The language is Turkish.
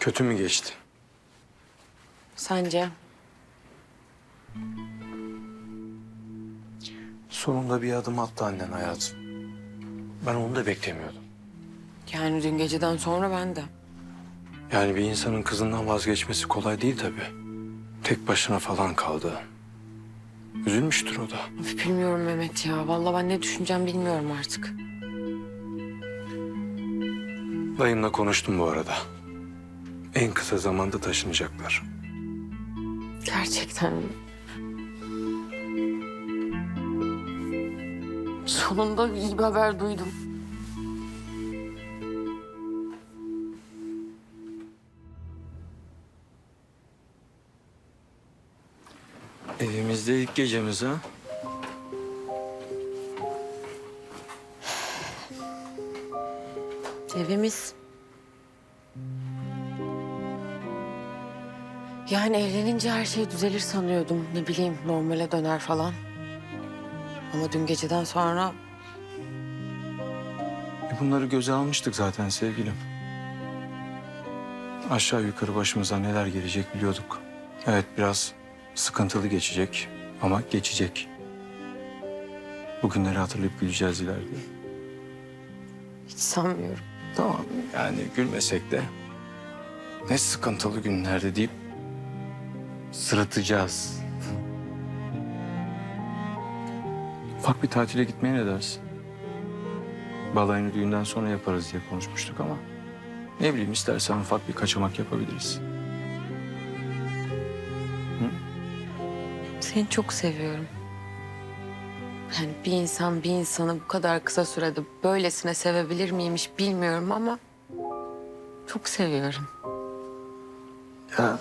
Kötü mü geçti? Sence? Sonunda bir adım attı annen hayatım. Ben onu da beklemiyordum. Yani dün geceden sonra ben de. Yani bir insanın kızından vazgeçmesi kolay değil tabii. Tek başına falan kaldı. Üzülmüştür o da. Üf, bilmiyorum Mehmet ya. Vallahi ben ne düşüneceğim bilmiyorum artık. Dayımla konuştum bu arada. En kısa zamanda taşınacaklar. Gerçekten mi? Sonunda iyi bir haber duydum. Evimizde ilk gecemiz ha. Evimiz. Yani evlenince her şey düzelir sanıyordum. Ne bileyim normale döner falan. Ama dün geceden sonra E bunları göze almıştık zaten sevgilim. Aşağı yukarı başımıza neler gelecek biliyorduk. Evet biraz sıkıntılı geçecek ama geçecek. Bugünleri hatırlayıp güleceğiz ileride. hiç sanmıyorum. Tamam yani gülmesek de ne sıkıntılı günlerde deyip sırıtacağız. Ufak bir tatile gitmeye ne dersin? Balayını düğünden sonra yaparız diye konuşmuştuk ama ne bileyim istersen ufak bir kaçamak yapabiliriz. Seni çok seviyorum. Yani bir insan bir insanı bu kadar kısa sürede böylesine sevebilir miymiş bilmiyorum ama çok seviyorum. Ya